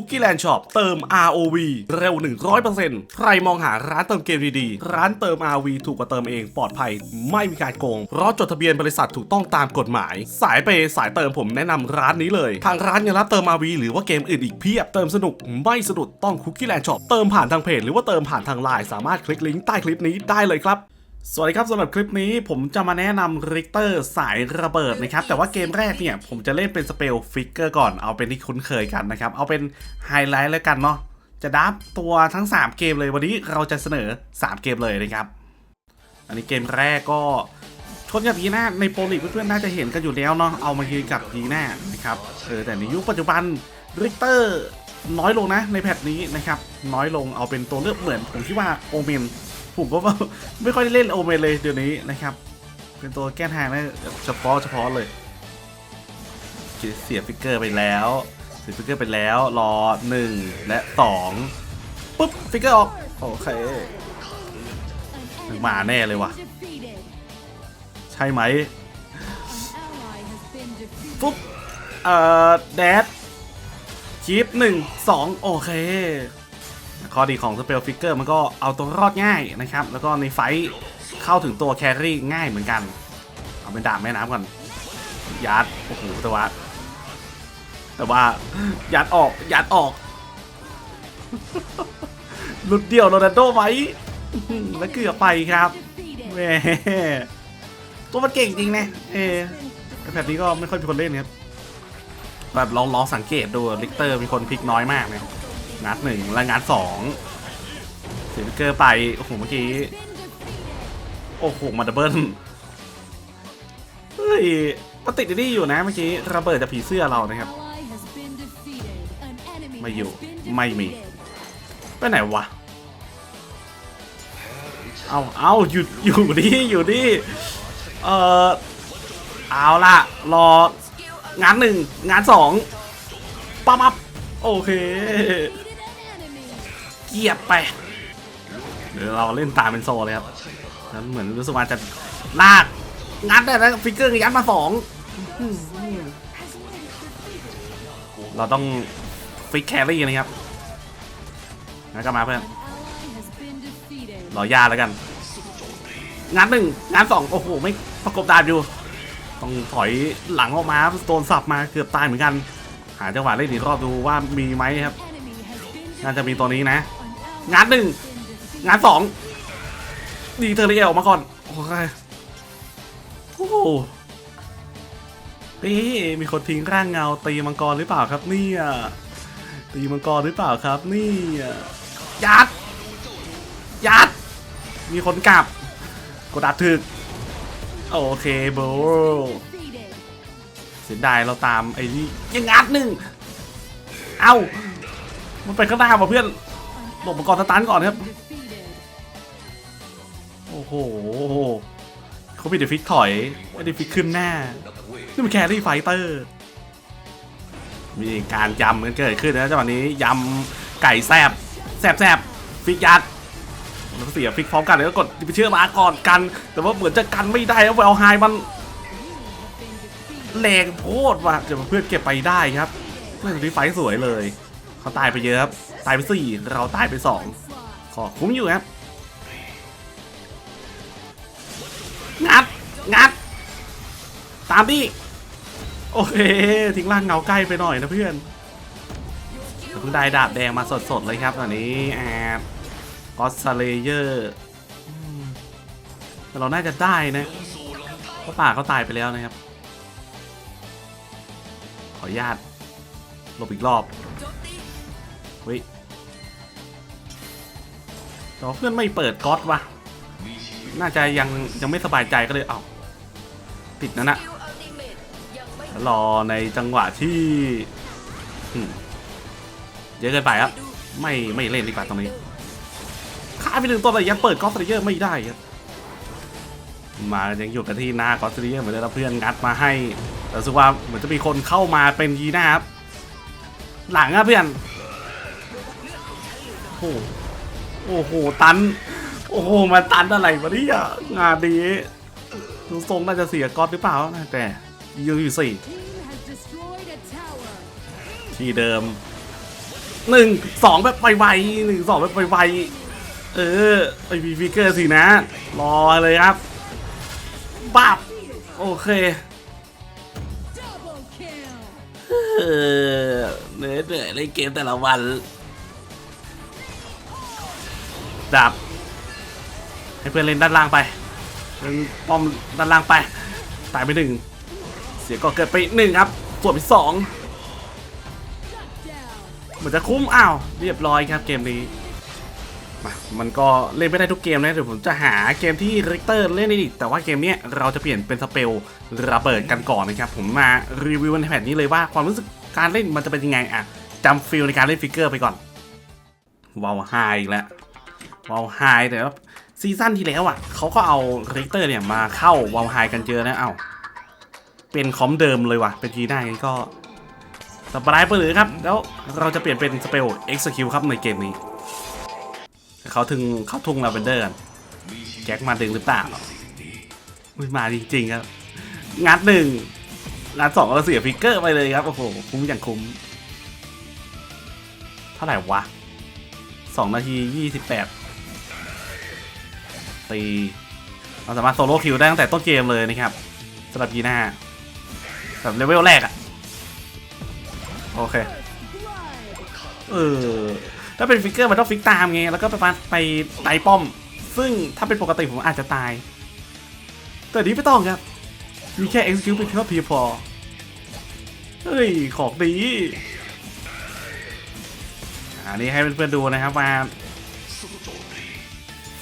Cookie Land Shop เติม ROV เร็ว 100%ใครมองหาร้านเติมเกมดีๆ ร้านเติม ROV ถูกกว่าเติมเองปลอดภัย ไม่มีการโกง เพราะจดทะเบียนบริษัทถูกต้องตามกฎหมาย สายเปย์สายเติมผมแนะนำร้านนี้เลย ทางร้านยังรับเติม ROV หรือว่าเกมอื่นอีกเพียบ เติมสนุกไม่สะดุดต้อง Cookie Land Shop เติมผ่านทางเพจหรือว่าเติมผ่านทางไลน์สามารถคลิกลิงก์ใต้คลิปนี้ได้เลยครับ สวัสดีครับสำหรับคลิปนี้ผมจะมาแนะนำริกเตอร์สายระเบิดนะครับ แต่ว่าเกมแรกเนี่ย ผมจะเล่นเป็นสเปลฟิกเกอร์ก่อนเอาเป็นที่คุ้นเคยกันนะครับ เอาเป็นไฮไลท์แล้วกันเนาะจะดับตัวทั้ง 3 เกมเลยวันนี้เราจะเสนอ 3 เกมเลยนะครับ อันนี้เกมแรกก็ชนกับยีน่าในโปรลีกเพื่อนๆน่าจะเห็นกันอยู่แล้วเนาะเอามายืนกับยีน่านะครับเออแต่ในยุคปัจจุบันริกเตอร์น้อยลงนะในแพทนี้นะครับน้อยลงเอาเป็นตัวเลือกเหมือนผมคิดว่าโอเมน ผมก็ไม่ค่อยได้เล่นโอเมนเลยเดี๋ยวนี้นะครับ เป็นตัวแก้ทางนะเฉพาะเฉพาะเลยเสียฟิกเกอร์ไปแล้วเสียฟิกเกอร์ไปแล้วรอหนึ่งและสองปุ๊บฟิกเกอร์ออกโอเคมาแน่เลยว่ะ ใช่ไหมปุ๊บเอ่อแดดชีฟหนึ่งสองโอเค ข้อดีของสเปลฟิกเกอร์มันก็เอาตัวรอดง่ายนะครับ แล้วก็ในไฟเข้าถึงตัวแครี่ง่ายเหมือนกัน เอาเป็นดาบแม่น้ำก่อน ยัด โอ้โห แต่ว่า แต่ว่า ยัดออก ยัดออกหลุดเดี่ยวโรนัลโดไว้ แล้วเกือบไปครับแหมตัวมันเก่งจริงนะเออแบบนี้ก็ไม่ค่อยมีคนเล่นครับ แบบลองลองสังเกตดูลิกเตอร์มีคนพลิกน้อยมากเนี่ย งัดหนึ่งและงัดสองเสียฟิเกอร์ไป โอ้โห เมื่อกี้ โอ้โห มาดับเบิลเฮ้ยมันติดนี่อยู่นะเมื่อกี้ระเบิดจากผีเสื้อเรานะครับ ไม่อยู่ ไม่มี ไปไหนวะ เอาเอาหยุดอยู่ดิอยู่ดิ เออเอาล่ะ รองานหนึ่งงานสองปั๊บโอเค เกียบไปเดี๋ยวเราเล่นตามเป็นโซเลยครับนั้นเหมือนรู้สึกว่าจะลากงัดได้แล้วฟิกเกอร์ยัดมาสองเราต้องฟิกแครี่นะครับงั้นก็มาเพื่อนรอยาแล้วกันงานหนึ่งงานสองโอ้โห ไม่ประกบดาบอยู่ ต้องถอยหลังออกมาโดนสับมาเกือบตายเหมือนกัน หาจังหวะเล่นอีกรอบดูว่ามีไหมครับ น่าจะมีตัวนี้นะ งานหนึ่งงานสองดีเทอร์เรียออกมาก่อน โอเคโอ้นี่มีคนทิ้งร่างเงาตีมังกรหรือเปล่าครับเนี่ยตีมังกรหรือเปล่าครับนี่ยัด ยัด มีคนกลับกดอัดถึก โอเคโบเสียดายเราตามไอ้นี่ยังงัดหนึ่ง เอ้า มันไปข้างหน้ามาเพื่อน หลบมังกรสตันก่อนครับ โอ้โหเขามีเดฟิกถอยไม่ได้ฟิกขึ้นหน้านี่มันแครี่ไฟเตอร์ มีการยำกันเกิดขึ้นนะจังหวะนี้ยำไก่แซบแซบแซบฟิกยัดแล้วก็เสียฟิกพร้อมกันแล้วกดไปเชื่อมาก่อนกัน แต่ว่าเหมือนจะกันไม่ได้แล้วแวลไฮมันแรงโคตรว่ะเดี๋ยวเพื่อนเก็บไปได้ครับเพื่อนนี้ไฟสวยเลยเขาตายไปเยอะครับ ตายไปสี่เราตายไปสองขอคุ้มอยู่ครับงัดงัด ตามดิโอเคทิ้งร่างเงาใกล้ไปหน่อยนะเพื่อนเพิ่งได้ดาบแดงมาสดๆเลยครับตอนนี้แอบกอสเลเยอร์แต่เราน่าจะได้นะเพราะป่าเขาตายไปแล้วนะครับ ขออนุญาตหลบอีกรอบ เฮ้ยแต่ว่าเพื่อนไม่เปิดก๊อตวะน่าจะยังยังไม่สบายใจก็เลย เอาติดนั่นนะรอในจังหวะที่เยอะเกินไปครับ ไม่ไม่เล่นดีกว่าตรงนี้ขาไปหนึ่งตัวแต่ยังเปิดกอล์ฟเยอร์ไม่ได้ครับมายังอยู่กันที่หน้ากอล์ฟเยอร์เหมือนเดิมเพื่อนงัดมาให้แต่สึกว่าเหมือนจะมีคนเข้ามาเป็นยีน่าครับหลังอะเพื่อน โอ้โห โอ้โห ตัน โอ้โห มาตันอะไรวะเนี่ยงานดีดูทรงน่าจะเสียก๊อตหรือเปล่านะแต่ยืนอยู่สี่ที่เดิมหนึ่งสองแบบไวๆหนึ่งสองแบบไวๆเออไอพีฟิกเกอร์สินะ รอเลยครับปับโอเคเออเหนื่อยเหนื่อยเล่นเกมแต่ละวัน ดับให้เพื่อนเล่นด้านล่างไปเล่นป้อมด้านล่างไป ตายไปหนึ่ง เสียก็เกิดไปหนึ่งครับ ส่วนไปสองเหมือนจะคุ้มอ้าว เรียบร้อยครับเกมนี้มามันก็เล่นไม่ได้ทุกเกมนะเดี๋ยวผมจะหาเกมที่ริกเตอร์เล่นได้อีกแต่ว่าเกมนี้เราจะเปลี่ยนเป็นสเปลระเบิดกันก่อนนะครับ ผมมารีวิวในแผ่นนี้เลยว่าความรู้สึกการเล่นมันจะเป็นยังไงอะจำฟิลในการเล่นฟิกเกอร์ไปก่อนว้าวไฮอีกแล้ว วาวไฮแต่ว่าซีซั่นที่แล้วอะเขาก็เอาริกเตอร์เนี่ยมาเข้าวาวไฮกันเจอนะเอ้าเป็นคอมเดิมเลยว่ะ เป็นจีน่างั้นก็สปายเปลือครับ แล้วเราจะเปลี่ยนเป็นสเปล Execute ครับในเกมนี้ เขาถึงเข้าทุ่งลาเวนเดอร์แจ็คมาดึงหรือเปล่าอุ๊ยมาจริงๆครับ งัดหนึ่งงัดสองเราเสียฟิกเกอร์ไปเลยครับ โอ้โห คุ้มอย่างคุ้ม เท่าไหร่วะ สองนาทียี่สิบแปดตีเราสามารถโซโล่คิวได้ตั้งแต่ต้นเกมเลยนะครับสำหรับยีน่าแบบเลเวลแรกอะโอเค เออถ้าเป็นฟิกเกอร์มันต้องฟิกตามไง แล้วก็ไปไปไต่ป้อม ซึ่งถ้าเป็นปกติผมอาจจะตาย แต่นี้ไม่ต้องครับ มีแค่ execute เป็นแค่เพียงพอ เฮ้ย ของดี อันนี้ให้เพื่อนๆดูนะครับว่า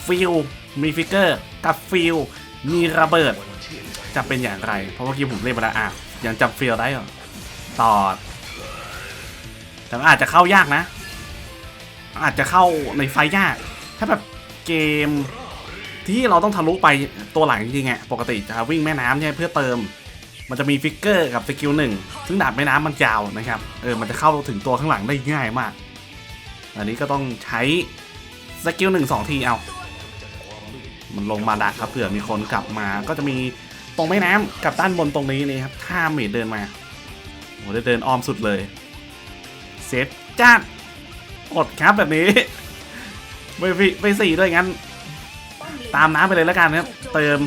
ฟิลมีฟิกเกอร์กับฟิลมีระเบิด จะเป็นอย่างไร เพราะเมื่อกี้ผมเล่นไปแล้วอะยังจำฟิลได้เหรอตอดแต่อาจจะเข้ายากนะ อาจจะเข้าในไฟยาก ถ้าแบบเกมที่เราต้องทะลุไปตัวหลังจริงๆอะปกติจะวิ่งแม่น้ำเนี่เพื่อเติม มันจะมีฟิกเกอร์กับสกิลหนึ่งซึ่งดาบแม่น้ำมันยาวนะครับเออมันจะเข้าถึงตัวข้างหลังได้ง่ายมาก อันนี้ก็ต้องใช้สกิลหนึ่งสองทีเอา มันลงมาดักครับเผื่อมีคนกลับมา ก็จะมีตรงแม่น้ำกับด้านบนตรงนี้นี่ครับถ้าเมดเดินมาโอ้ได้เดินอ้อมสุดเลย เซฟจ้าอดครับแบบนี้ไม่ฟิไม่สี่ด้วยงั้น ตามน้ำไปเลยแล้วกันครับ เติม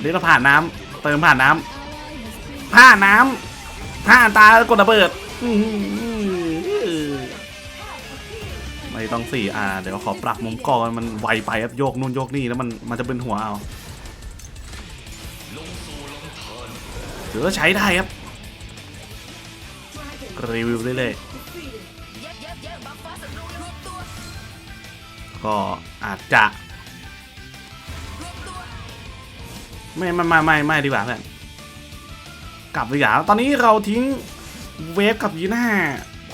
เรียกว่าผ่านน้ำเติมผ่านน้ำผ่านน้ำผ่านตากดระเบิด อื ไม่ต้องสี่อ่าเดี๋ยวขอปรับมุมกล้องมันไวไปครับโยกนู่นโยกนี่แล้วมันมันจะเป็นหัวเอาหรือว่าใช้ได้ครับ รีวิวได้เลยก็อาจจะ ไม่ไม่ไม่ไม่ไม่ดีกว่าเพื่อนกลับดีกว่าตอนนี้เราทิ้งเวฟกับยีน่า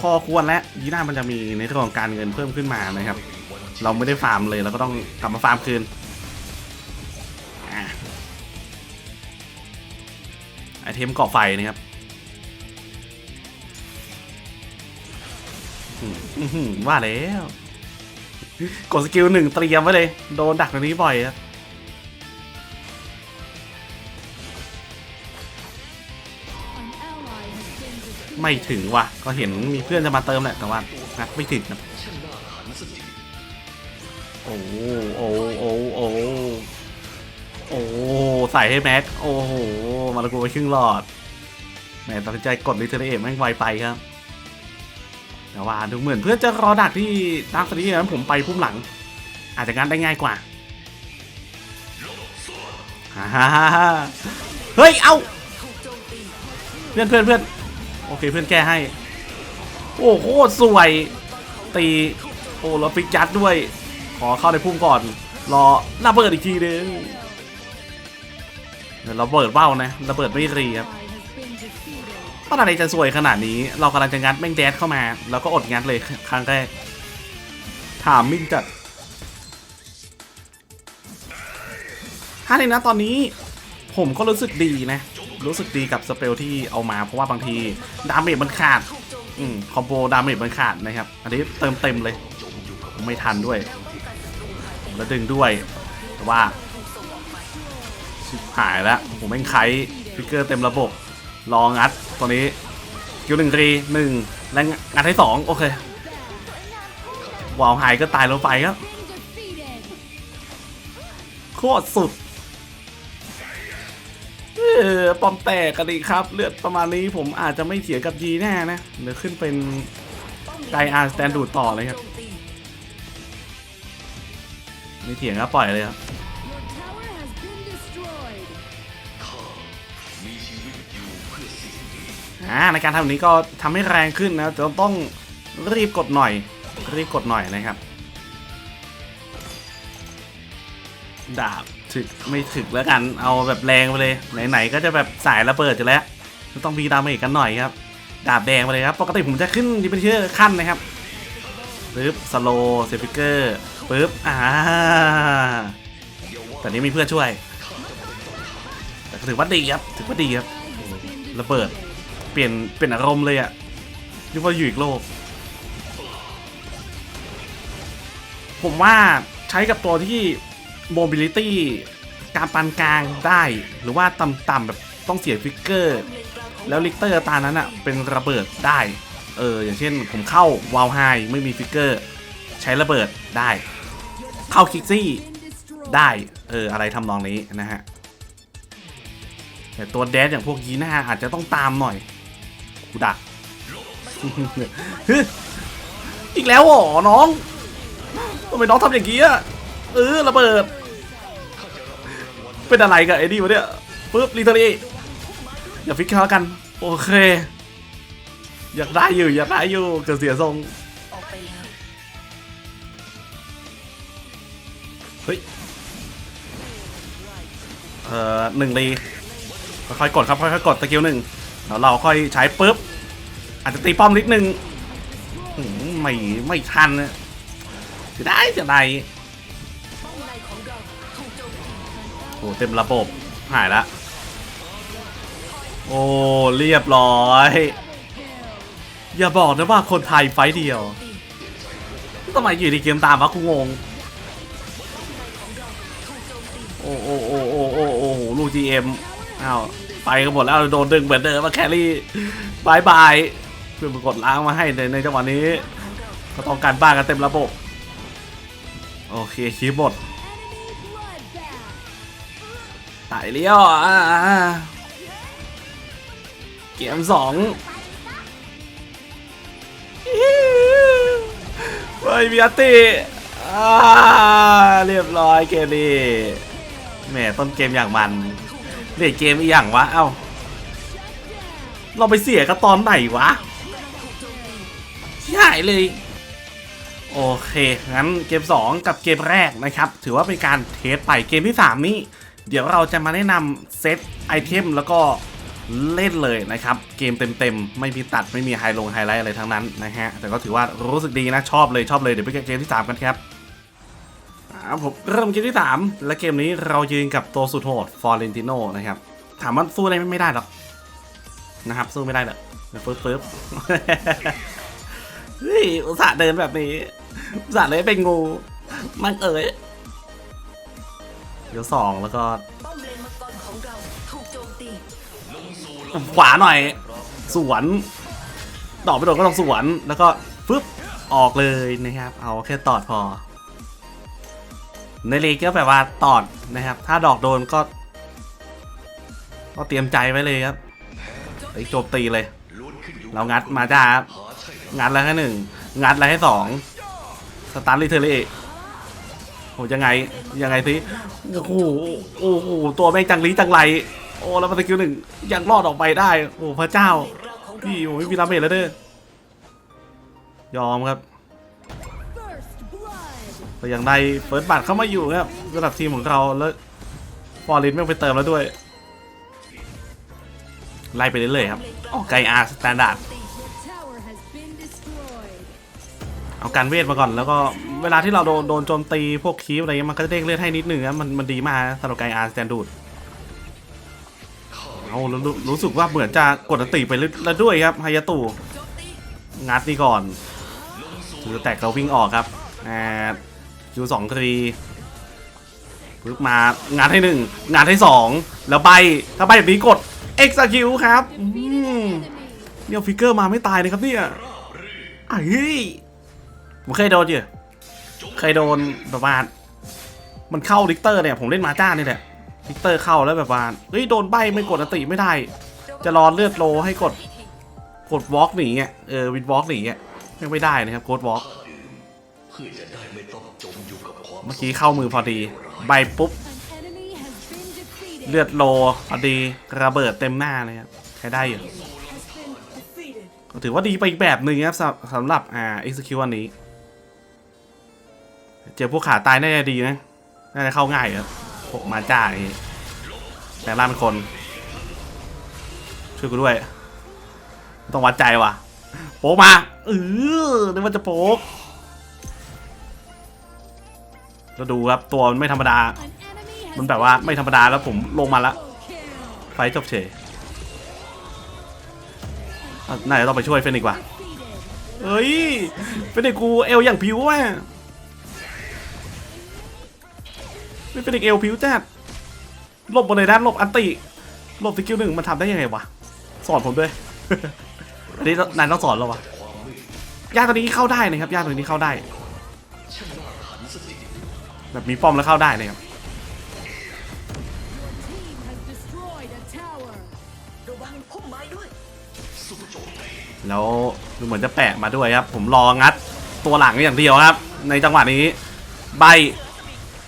พอควรแล้วยีน่ามันจะมีในเรื่องของการเงินเพิ่มขึ้นมานะครับ เราไม่ได้ฟาร์มเลยเราก็ต้องกลับมาฟาร์มคืนไอเทมเกาะไฟนะครับว่าแล้ว กดสกิลหนึ่งเตรียมไว้เลย โดนดักตรงนี้บ่อยครับ ไม่ถึงว่ะ ก็เห็นมีเพื่อนจะมาเติมแหละแต่ว่านัดไม่ถึงครับโอ้โอ้โอ้โอ้โอ้ใส่ให้แม็ก โอ้โห มาละกูไปครึ่งหลอดแหมตัดสินใจกดลิเทเรตแม่งไวไปครับ แต่ว่าดูเหมือนเพื่อนจะรอดักที่ดักสตีนั้นผมไปพุ่มหลัง อาจจะงานได้ง่ายกว่าฮ่าฮ่าฮ่าฮ่าเฮ้ย เอาเพื่อนเพื่อนเพื่อน โอเคเพื่อนแก้ให้ โอ้โคตรสวย ตีโอ้แล้วฟิกยัดด้วย ขอเข้าในพุ่มก่อน รอระเบิดอีกทีนึงเดี๋ยวระเบิดเบ้านะระเบิดไม่รีครับตอนอะไรจะสวยขนาดนี้ เรากำลังจะงัดแม่งแดดเข้ามา แล้วก็อดงัดเลยครั้งแรกถามมิ่งจัดถ้าในนะตอนนี้ผมก็รู้สึกดีนะ รู้สึกดีกับสเปลที่เอามา เพราะว่าบางทีดาเมจมันขาดอืมคอมโบดาเมจมันขาดนะครับ อันนี้เติมเต็มเลย ไม่ทันด้วย แล้วดึงด้วย แต่ว่าชิบหายแล้วผมแม่งไคฟิกเกอร์เต็มระบบรองัดตัวนี้คิวหนึ่งรีหนึ่งและงานที่สองโอเควาวหายก็ตายลงไปครับโคตรสุด ออปอมแตกกันดีครับ เลือดประมาณนี้ผมอาจจะไม่เถียกับยีแน่นะเดี๋ยวขึ้นเป็นไกอาร์สแตนดูดต่อเลยครับไม่เถียงครับปล่อยเลยครับอ่าในการทำแบบนี้ก็ทำให้แรงขึ้นนะแต่ต้องรีบกดหน่อย รีบกดหน่อยนะครับ ดาบ ถึกไม่ถึกแล้วกันเอาแบบแรงไปเลย ไหนๆก็จะแบบสายระเบิดอยู่แล้วต้องมีดาเมจกันหน่อยครับ ดาบแดงไปเลยครับ ปกติผมจะขึ้นดิเป็นเชื่อขั้นนะครับปึ๊บสโลเซฟิเกอร์ปึ๊บอ่าแต่นี้มีเพื่อนช่วย แต่ก็ถือว่าดีครับถือว่าดีครับระเบิดเปลี่ยนเปลี่ยนอารมณ์เลยอะนึกว่าอยู่อีกโลก ผมว่าใช้กับตัวที่ mobility การปานกลางได้ หรือว่าต่ำๆแบบต้องเสียฟิกเกอร์ แล้วลิกเตอร์ตานั้นอะเป็นระเบิดได้ เออ อย่างเช่นผมเข้าวาลไฮไม่มีฟิกเกอร์ ใช้ระเบิดได้ เข้าคิกซี่ได้ เออ อะไรทำนองนี้นะฮะ แต่ตัวแดดอย่างพวกยีน่าอาจจะต้องตามหน่อยกูดักอีกแล้วหรอน้องทำไมน้องทำอย่างนี้อะ เออระเบิด เป็นอะไรกับไอ้นี่วะเนี่ยปึ๊บลีเทอรี่อย่าฟิกเขากัน โอเค อยากได้อยู่อยากได้อยู่เกิดเสียทรงเฮ้ยเอ่อหนึ่งลีค่อยๆกดครับค่อยๆกดสกิลหนึ่งแล้วเราค่อยใช้ปุ๊บอาจจะตีป้อมนิดนึงไม่ไม่ทันนะจะได้จะได้ อ้เต็มระบบ หายละ โอ้ เรียบร้อย อย่าบอกนะว่าคนไทยไฟเดียวทำไมอยู่ในเกมตามวะกูงง โอ้โอ้โอ้โอ้โอ้โอ้ลูก GM อ้าวไปกันหมดแล้วโดนดึงเหมือนเดิมมาแครี่บายบายเพื่อนมากดล้างมาให้ในในจังหวะนี้ ก็ต้องการบ้านกันเต็มระบบ โอเคคีย์บอร์ด ตายเลี้ยวอ่าเกมสองเฮ้ยมีอัติเรียบร้อยเกมนี้แหมต้นเกมอย่างมันเด็กเกมอีอย่างวะ เอ้า เราไปเสียกันตอนไหนวะใช่เลย โอเค งั้นเกม 2 กับเกมแรกนะครับ ถือว่าเป็นการเทสไปเกมที่ 3 นี้ เดี๋ยวเราจะมาแนะนำเซตไอเทมแล้วก็เล่นเลยนะครับ เกมเต็มๆ ไม่มีตัดไม่มีไฮลงไฮไลท์อะไรทั้งนั้นนะฮะ แต่ก็ถือว่ารู้สึกดีนะ ชอบเลยชอบเลย เดี๋ยวไปเกมที่ 3 กันครับผมเริ่มเกมที่ 3 และเกมนี้เรายืนกับตัวสุดโหดฟอร์เรนติโนนะครับ ถามว่าสู้อะไรไม่ได้หรอกนะครับสู้ไม่ได้หรอกเดี๋ยวฟึบฟึบเฮ้ยอุตส่าห์เดินแบบนี้อุตส่าห์เลยเป็นงูมันเอ๋ย ดี๋ยวสองแล้วก็ป้อมเลนมังกรของเราถูกโจมตีขวาหน่อย สวน ดอกไม่โดนก็ต้องสวน แล้วก็ฟึบออกเลยนะครับ เอาแค่ตอดพอ ในเลกก็แบบว่าตอดนะครับ ถ้าดอกโดนก็ ก็เตรียมใจไว้เลยครับไปโจมตีเลย เรางัดมาจ้าครับ งัดแล้วแค่หนึ่ง งัดแล้วให้สอง สตาร์ลิเทอรี่ โหยังไงยังไงสิโอ้โหโอ้โหตัวแม่งจังลีจังไรโอ้แล้วมาตะคิวหนึ่งยังรอดออกไปได้โอ้พระเจ้าพี่โอ้ยมีดาเมจแล้วเด้อยอมครับแต่อยังได้เฟิร์สบัตรเข้ามาอยู่ครับระดับทีมของเราแล้วฟอร์ลินไม่ไปเติมแล้วด้วย ไล่ไปเรื่อยๆครับอ๋อไกอาร์สแตนดาร์ดเอาการเวทมาก่อนแล้วก็ เวลาที่เราโดนโดนโจมตีพวกคีฟอะไรเงี้ยมันก็จะเด้งเลือดให้นิดหนึ่งนะมันมันดีมากนะสำหรับไกอาร์สแตนดูดเอารู้รู้รู้สึกว่าเหมือนจะกดติไปแล้วด้วยครับไฮยาตุงัดนี่ก่อนคือแตกเราวิ่งออกครับอ่าคิวสองทีปึ๊บมางัดให้หนึ่งงัดให้สองแล้วใบถ้าใบแบบนี้กด X คิวครับเนี่ยฟิกเกอร์มาไม่ตายเลยครับเนี่ย An อะเฮ้ผมเคยโดนอยู่ เคยโดนแบบว่ามันเข้าลิกเตอร์เนี่ยผมเล่นมาจ้านี่แหละลิกเตอร์เข้าแล้วแบบว่าเฮ้ยโดนใบไม่กดอติไม่ได้ จะรอเลือดโลให้กดกดวอล์กหนีอะเออวิดวอล์กหนีอะยังไม่ได้นะครับโกดวอล์กเมื่อกี้เข้ามือพอดี ใบปุ๊บ เลือดโลพอดีระเบิดเต็มหน้าเลยครับใช้ได้อยู่ถือว่าดีไปอีกแบบหนึ่งครับสำหรับอ่า execute อันนี้ เจอพวกขาตายน่าจะดีนะ น่าจะเข้าง่ายครับพวกมาจ้าอย่างงี้แต่ล่าเป็นคน ช่วยกูด้วย ต้องวัดใจว่ะ โป๊กมาเออนึกว่าจะโป๊กแล้วดูครับตัวมันไม่ธรรมดา มันแบบว่าไม่ธรรมดาแล้วผมลงมาล้ว kill. ไฟจบเฉยน่าจะต้องไปช่วยเฟนิกว่ะเฮ้ยเป็นเด็กกูเอวอย่างผิวว่ะ ไม่เป็นเด็กเอวผิวจัดหลบบนเลยด้านหลบอันติหลบสกิลหนึ่งมันทำได้ยังไงวะ สอนผมด้วย อันนี้นายต้องสอนเราวะยากตัวนี้เข้าได้นะครับยากตัวนี้เข้าได้ แบบมีป้อมแล้วเข้าได้นะครับแล้วดูเหมือนจะแปะมาด้วยครับ ผมรองัดตัวหลังอย่างเดียวครับ ในจังหวะนี้ใบ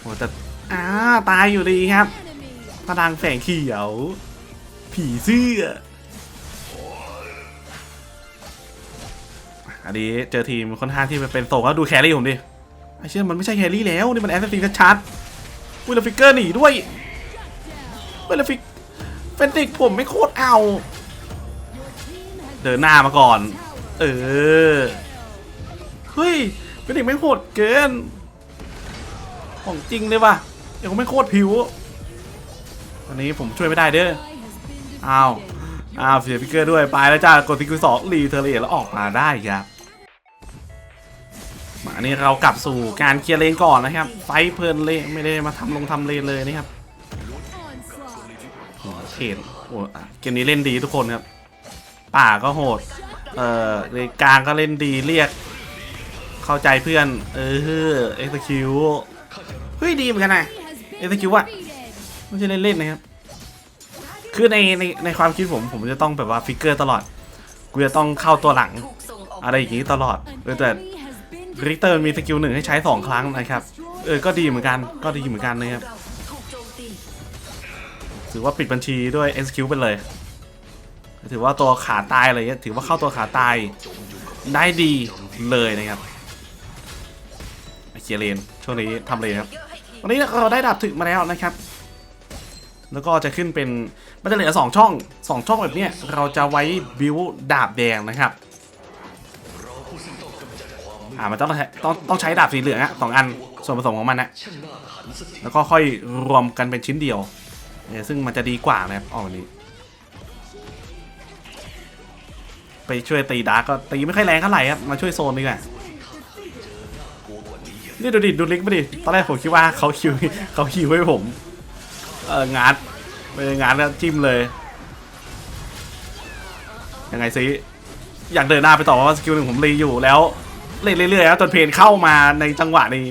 โอ้แต่ อ่าตายอยู่ดีครับ Enemy พลังแฝงเขียว ผีเสื้ออันนี้เจอทีมค่อนข้างที่เป็นโตก็ดูแครี่ผมดิไอเชื่อมันไม่ใช่แครี่แล้วนี่มันแอสซิสต์ชัดวิลฟิกเกอร์หนีด้วยวิลฟิกเฟนติกผมไม่โคตรเอา เดินหน้ามาก่อน เออ เฮ้ยเป็นเด็กไม่โหดเกิน ของจริงเลยว่ะ เด็กไม่โคตรผิว อันนี้ผมช่วยไม่ได้เด้อ อ้าว อ้าวเสียพิกเกอร์ด้วย ไปแล้วจ้ากดทิกสองรีเทอร์เรแล้วออกมาได้ครับ มาอันนี้เรากลับสู่การเคลียร์เลนก่อนนะครับ ไฟเพลินเลยไม่ได้มาทำลงทำเลนเลยนะครับโอ้เขตโอ้เกมนี้เล่นดีทุกคนครับ ป่าก็โหด เอ่อในกลางก็เล่นดีเรียก เข้าใจเพื่อน เออเอ็กซ์คิวเฮ้ยดีเหมือนกันนะ He has been Ê, thank you ạ. defeated. ไม่ใช่เล่นๆนะครับ คือในในในความคิดผมผมจะต้องแบบว่าฟิกเกอร์ตลอด กูจะต้องเข้าตัวหลัง อะไรอย่างงี้ตลอดเออแต่ริกเตอร์มีสกิลหนึ่งให้ใช้สองครั้งนะครับ เออก็ดีเหมือนกันก็ดีเหมือนกันนะครับถือว่าปิดบัญชีด้วย SQ ไปเลย ถือว่าตัวขาตายอะไรเงี้ยถือว่าเข้าตัวขาตายได้ดีเลยนะครับเคียร์เลนช่วงนี้ทำเลนครับ เยอะให้ทีมวันนี้เราได้ดาบถึกมาแล้วนะครับ แล้วก็จะขึ้นเป็นมันจะเหลือสองช่องสองช่องแบบนี้เราจะไว้บิวดาบแดงนะครับอ่ามันต้องต้องต้องใช้ดาบสีเหลืองอะสองอันส่วนผสมของมันนะแล้วก็ค่อยรวมกันเป็นชิ้นเดียวเออซึ่งมันจะดีกว่านะครับออกแบบนี้ ไปช่วยตีดาร์กก็ตีไม่ค่อยแรงเท่าไหร่ครับมาช่วยโซนดีกว่า นี่ดูดิดูลิกมาดิตอนแรกผมคิดว่าเขาคิวเขาคิวให้ผม เอองัดไปงัดแล้วจิ้มเลย ยังไงซิอยากเดินหน้าไปต่อเพราะว่าสกิลหนึ่งผมรีอยู่แล้วเล่นเรื่อยๆครับจนเพนเข้ามาในจังหวะนี้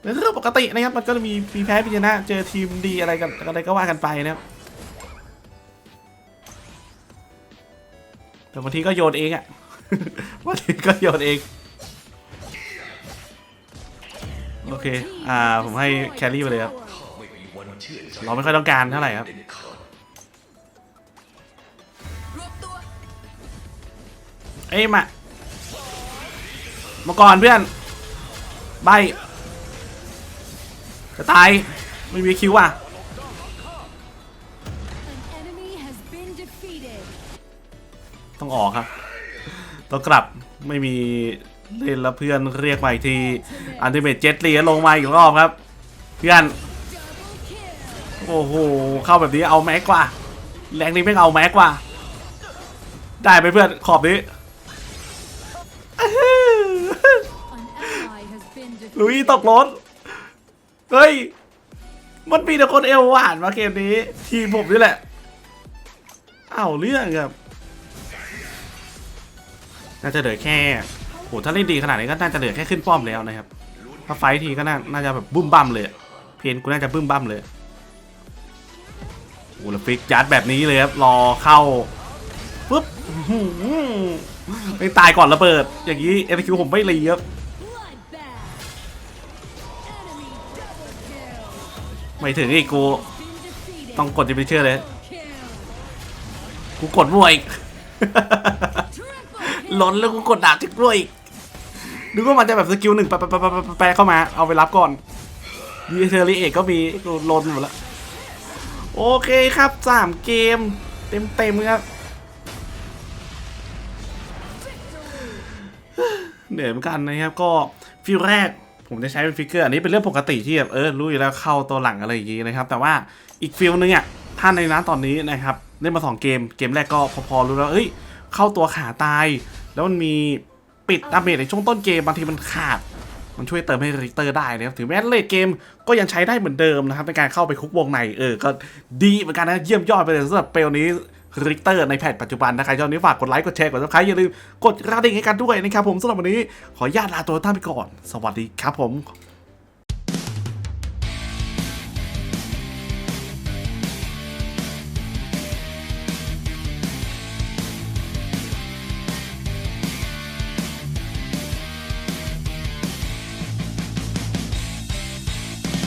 เป็นเรื่องปกตินะครับมันก็มีมีแพ้พิจนะ เจอทีมดีอะไรกันอะไรก็ว่ากันไปนะครับแต่บางทีก็โยนเองอะบางทีก็โยนเอง โอเค อ่า ผมให้แครี่ไปเลยครับไม่มีวันเชื่อใจเราไม่ค่อยต้องการเท่าไหร่ครับเด็ดขาดรวบตัวเอ้ยมา มาก่อนเพื่อน ใบ จะตาย ไม่มีคิวอะ An enemy has been defeated. ต้องออกครับ ต้องกลับ ไม่มี เล่นแล้วเพื่อนเรียกมาอีกทีอันติเมตเจ็ตเลียลงมาอีกรอบครับ เพื่อน โอ้โห เข้าแบบนี้เอาแม็กกว่า แรงนี้ไม่เอาแม็กกว่า ได้ไหมเพื่อนขอบนี้ลุยตกรถ เฮ้ย มันมีแต่คนเอวหวานมาเกมนี้ ทีมผมนี่แหละ เอาเรื่องครับ น่าจะเหลือแค่ หถ้าเล่นดีขนาดนี้ก็น่าจะเหลือแค่ขึ้นป้อมแล้วนะครับ ถ้าไฟทีก็น่าน่าจะแบบบึ้มบั้มเลย เพนกูน่าจะบึ้มบั้มเลยโอ้ล้วฟิกยัดแบบนี้เลยครับ รอเข้าปุ๊บไม่ตายก่อนระเบิด อย่างนี้เอ q ผมไม่รีครับไม่ถึงอีกกู ต้องกดจะไปเชื่อเลย กูกดมั่วอีกล้นแล้วกูกดดาบจิกด้วยอีก นึกว่ามันจะแบบสกิลหนึ่งแปะแปะแปะแปะเข้ามา เอาไปรับก่อนดีเทอรีเอกก็มีกูลนหมดแล้วโอเคครับสามเกม เต็มเต็มครับเหนื่อยเหมือนกันนะครับก็ฟิลแรกผมจะใช้เป็นฟิกเกอร์อันนี้เป็นเรื่องปกติที่แบบเออรู้อยู่แล้วเข้าตัวหลังอะไรอย่างงี้นะครับ แต่ว่าอีกฟิลนึงอะท่านในนั้นตอนนี้นะครับเล่นมาสองเกมเกมแรกก็พอๆรู้แล้วเอ้ยเข้าตัวขาตาย แล้วมันมี ปิดดาเมจในช่วงต้นเกมบางทีมันขาด มันช่วยเติมให้ริกเตอร์ได้นะครับถึงแม้เลทเกมก็ยังใช้ได้เหมือนเดิมนะครับในการเข้าไปคุกวงในเออก็ดีเหมือนกันนะเยี่ยมยอดไปเลยสำหรับเปลนี้ริกเตอร์ในแพทปัจจุบันนะใครชอบนี้ฝากกดไลค์กดแชร์กดซับสไครต์อย่าลืมกดกระดิ่งให้กันด้วยนะครับผมสำหรับวันนี้ขออนุญาตลาตัวท่านไปก่อน สวัสดีครับผม